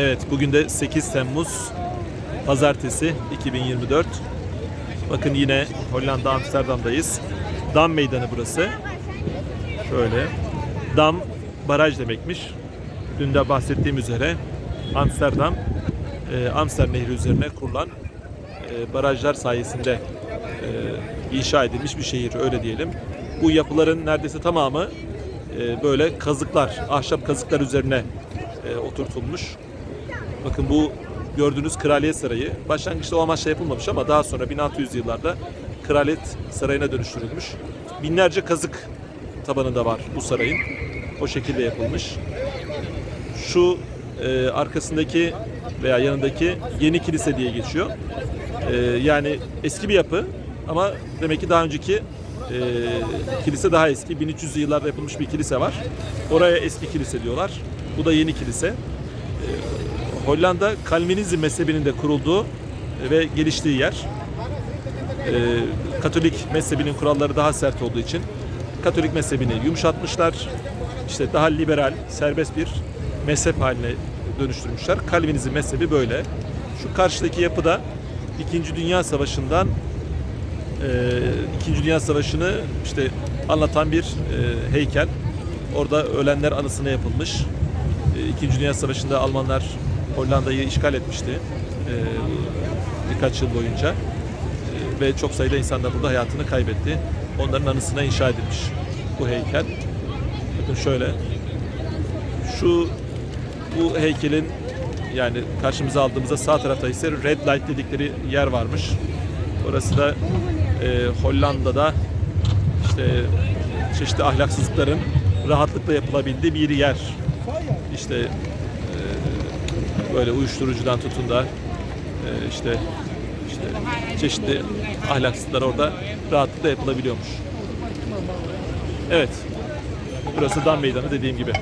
Evet, bugün de 8 Temmuz Pazartesi 2024. Bakın yine Hollanda Amsterdam'dayız. Dam Meydanı burası. Şöyle. Dam baraj demekmiş. Dün de bahsettiğim üzere Amsterdam e, Amsterdam Nehri üzerine kurulan e, barajlar sayesinde e, inşa edilmiş bir şehir öyle diyelim. Bu yapıların neredeyse tamamı böyle kazıklar, ahşap kazıklar üzerine oturtulmuş. Bakın bu gördüğünüz Kraliyet Sarayı başlangıçta o amaçla yapılmamış ama daha sonra 1600 yıllarda Kraliyet Sarayı'na dönüştürülmüş. Binlerce kazık tabanı da var bu sarayın. O şekilde yapılmış. Şu e, arkasındaki veya yanındaki yeni kilise diye geçiyor. E, yani eski bir yapı ama demek ki daha önceki e, kilise daha eski. 1300'lü yıllarda yapılmış bir kilise var. Oraya eski kilise diyorlar. Bu da yeni kilise. Hollanda Kalvinizm mezhebinin de kurulduğu ve geliştiği yer. Ee, Katolik mezhebinin kuralları daha sert olduğu için Katolik mezhebini yumuşatmışlar. İşte daha liberal, serbest bir mezhep haline dönüştürmüşler. Kalvinizm mezhebi böyle. Şu karşıdaki yapı da İkinci Dünya Savaşı'ndan e, İkinci Dünya Savaşı'nı işte anlatan bir e, heykel. Orada ölenler anısına yapılmış. E, İkinci Dünya Savaşı'nda Almanlar Hollanda'yı işgal etmişti e, birkaç yıl boyunca E, ve çok sayıda insan da burada hayatını kaybetti. Onların anısına inşa edilmiş bu heykel. Bakın şöyle. Şu bu heykelin yani karşımıza aldığımızda sağ tarafta ise red light dedikleri yer varmış. Orası da e, Hollanda'da işte çeşitli ahlaksızlıkların rahatlıkla yapılabildiği bir yer. İşte böyle uyuşturucudan tutun da e, işte işte çeşitli ahlaksızlıklar orada rahatlıkla yapılabiliyormuş. Evet. Burası Dam Meydanı dediğim gibi.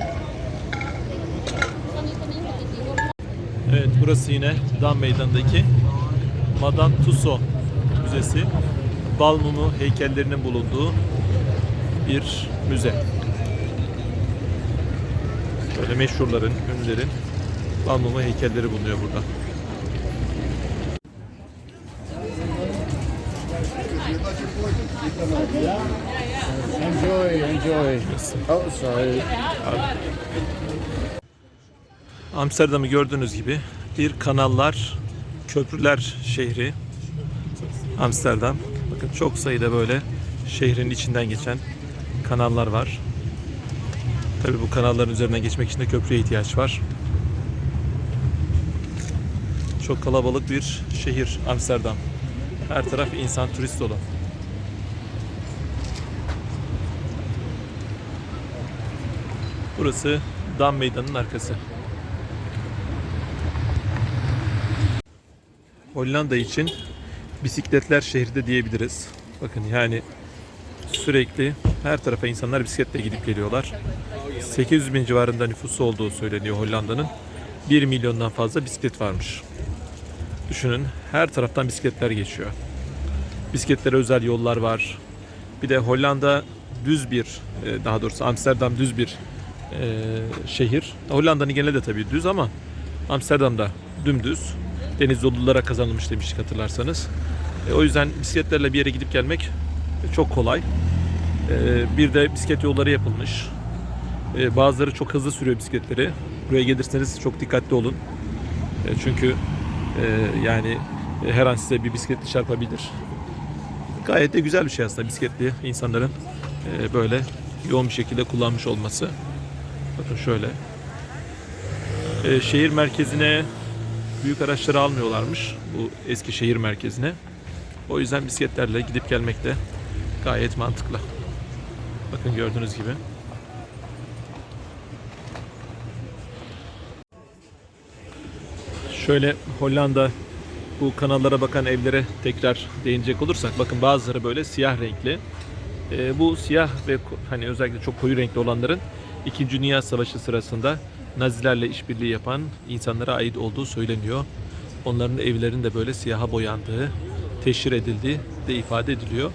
Evet burası yine Dam Meydanı'ndaki Madame Tussauds Müzesi. Bal mumu heykellerinin bulunduğu bir müze. Böyle meşhurların, ünlülerin mumu heykelleri bulunuyor burada. Enjoy, enjoy. Oh, sorry. Amsterdam'ı gördüğünüz gibi bir kanallar, köprüler şehri. Amsterdam. Bakın çok sayıda böyle şehrin içinden geçen kanallar var. Tabii bu kanalların üzerinden geçmek için de köprüye ihtiyaç var. Çok kalabalık bir şehir Amsterdam. Her taraf insan, turist dolu. Burası Dam Meydanı'nın arkası. Hollanda için bisikletler şehri de diyebiliriz. Bakın yani sürekli her tarafa insanlar bisikletle gidip geliyorlar. 800 bin civarında nüfusu olduğu söyleniyor Hollanda'nın. 1 milyondan fazla bisiklet varmış. Düşünün her taraftan bisikletler geçiyor. Bisikletlere özel yollar var. Bir de Hollanda düz bir, e, daha doğrusu Amsterdam düz bir e, şehir. Hollanda'nın geneli de tabii düz ama Amsterdam'da dümdüz. Deniz yollulara kazanılmış demiştik hatırlarsanız. E, o yüzden bisikletlerle bir yere gidip gelmek çok kolay. Bir de bisiklet yolları yapılmış. Bazıları çok hızlı sürüyor bisikletleri. Buraya gelirseniz çok dikkatli olun. Çünkü e, yani her an size bir bisikletli çarpabilir. Gayet de güzel bir şey aslında bisikletli insanların e, böyle yoğun bir şekilde kullanmış olması. Bakın şöyle. E, şehir merkezine büyük araçları almıyorlarmış bu eski şehir merkezine. O yüzden bisikletlerle gidip gelmek de gayet mantıklı. Bakın gördüğünüz gibi. Şöyle Hollanda bu kanallara bakan evlere tekrar değinecek olursak bakın bazıları böyle siyah renkli. Ee, bu siyah ve hani özellikle çok koyu renkli olanların 2. Dünya Savaşı sırasında Nazilerle işbirliği yapan insanlara ait olduğu söyleniyor. Onların evlerinin de böyle siyaha boyandığı, teşhir edildiği de ifade ediliyor.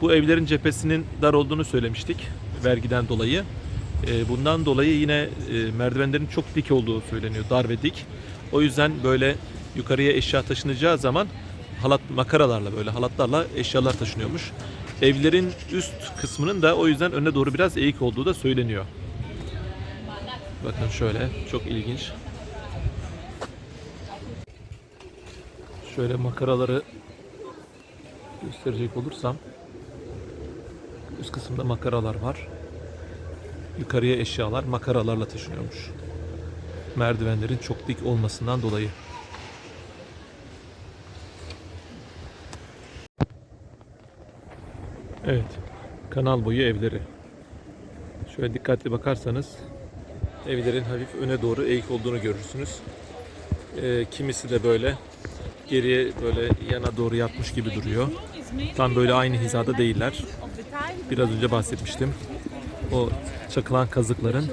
Bu evlerin cephesinin dar olduğunu söylemiştik vergiden dolayı. E, bundan dolayı yine e, merdivenlerin çok dik olduğu söyleniyor. Dar ve dik. O yüzden böyle yukarıya eşya taşınacağı zaman halat makaralarla böyle halatlarla eşyalar taşınıyormuş. Evlerin üst kısmının da o yüzden öne doğru biraz eğik olduğu da söyleniyor. Bakın şöyle çok ilginç. Şöyle makaraları gösterecek olursam üst kısımda makaralar var. Yukarıya eşyalar makaralarla taşınıyormuş. Merdivenlerin çok dik olmasından dolayı. Evet. Kanal boyu evleri. Şöyle dikkatli bakarsanız evlerin hafif öne doğru eğik olduğunu görürsünüz. Ee, kimisi de böyle geriye böyle yana doğru yatmış gibi duruyor. Tam böyle aynı hizada değiller. Biraz önce bahsetmiştim. O çakılan kazıkların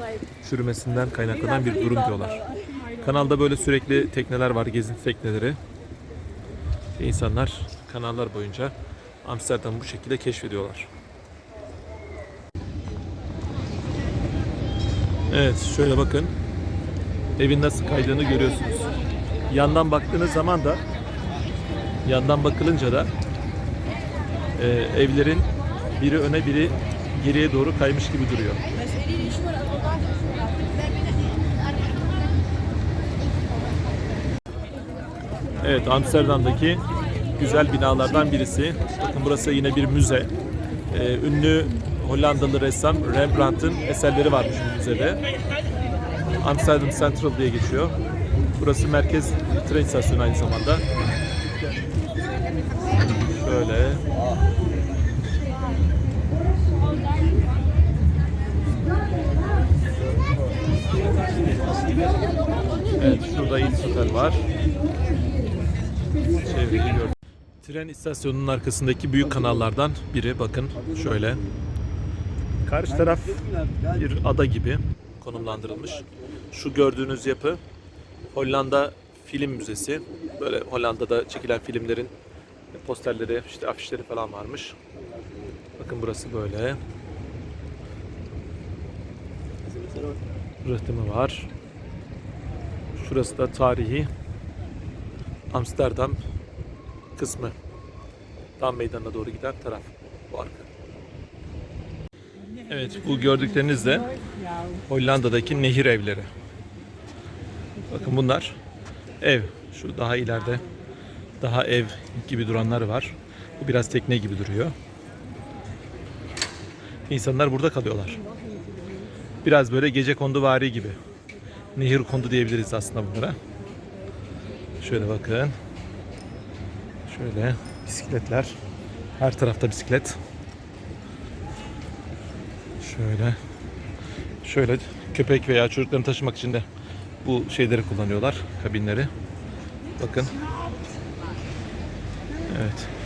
çürümesinden kaynaklanan bir durum diyorlar. Kanalda böyle sürekli tekneler var, gezinti tekneleri. Ve insanlar kanallar boyunca Amsterdam'ı bu şekilde keşfediyorlar. Evet, şöyle bakın. Evin nasıl kaydığını görüyorsunuz. Yandan baktığınız zaman da yandan bakılınca da e, evlerin biri öne biri geriye doğru kaymış gibi duruyor. Evet Amsterdam'daki güzel binalardan birisi. Bakın burası yine bir müze. Ee, ünlü Hollandalı ressam Rembrandt'ın eserleri varmış bu müzede. Amsterdam Central diye geçiyor. Burası merkez tren istasyonu aynı zamanda. Şöyle. Evet, şurada Hills Hotel var. Çevreyi gördüm. Tren istasyonunun arkasındaki büyük kanallardan biri bakın şöyle. Karşı taraf bir ada gibi konumlandırılmış. Şu gördüğünüz yapı Hollanda Film Müzesi. Böyle Hollanda'da çekilen filmlerin posterleri, işte afişleri falan varmış. Bakın burası böyle. Rıhtımı var. Şurası da tarihi Amsterdam kısmı. Dam meydanına doğru giden taraf bu arka. Evet bu gördükleriniz de Hollanda'daki nehir evleri. Bakın bunlar ev. Şu daha ileride daha ev gibi duranlar var. Bu biraz tekne gibi duruyor. İnsanlar burada kalıyorlar. Biraz böyle gece kondu vari gibi. Nehir kondu diyebiliriz aslında bunlara. Şöyle bakın. Şöyle bisikletler. Her tarafta bisiklet. Şöyle. Şöyle köpek veya çocuklarını taşımak için de bu şeyleri kullanıyorlar. Kabinleri. Bakın. Evet.